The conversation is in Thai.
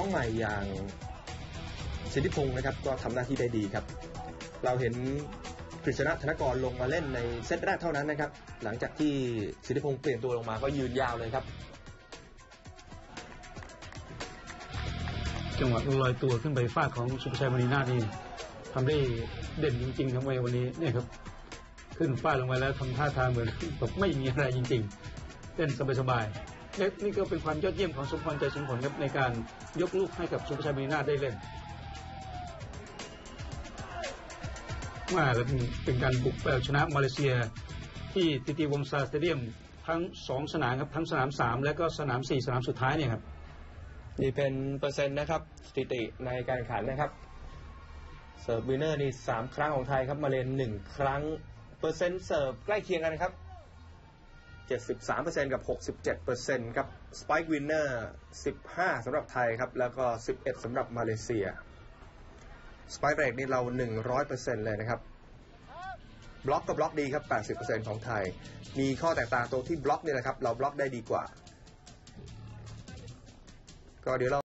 น้องใหม่อย่างสิทธิพงศ์นะครับก็ทำหน้าที่ได้ดีครับ เราเห็นกฤษณะธนกรลงมาเล่นในเซตแรกเท่านั้นนะครับ หลังจากที่สิทธิพงศ์เปลี่ยนตัวลงมาก็ยืนยาวเลยครับ จังหวะลอยตัวขึ้นไปฟาดของสุภชัยมณีนาฏนี่ทำได้เด่นจริงๆครับในวันนี้เนี่ยครับ ขึ้นฟาดลงไปแล้วทำท่าทางเหมือนแบบไม่มีอะไรจริง ๆเล่นสบายๆ และนี่ก็เป็นความยอดเยี่ยมของสมพรใจสมผลครับในการยกลูกให้กับสุภชัยมีนาได้เล่นมาแล้วเป็นการบุกไปเอาชนะมาเลเซีย ที่ติติวงซาสเตเดียมทั้งสองสนามครับทั้งสนามสามและก็สนามสี่สนามสุดท้ายเนี่ยครับนี่เป็นเปอร์เซ็นต์นะครับสถิติในการขันนะครับเสิร์ฟวินเนอร์นี่สามครั้งของไทยครับมาเลนหนึ่งครั้ง เปอร์เซ็นต์เสิร์ฟใกล้เคียงกันนะครับ 73%กับ 67%ครับสไปค์วินเนอร์15สำหรับไทยครับ แล้วก็ 11สำหรับมาเลเซียสไปค์เรกนี่เรา 100%เลยนะครับ บล็อกกับบล็อกดีครับ 80%ของไทย มีข้อแตกต่างตรงที่บล็อกนี่แหละครับ เราบล็อกได้ดีกว่า ก็เดี๋ยวเรา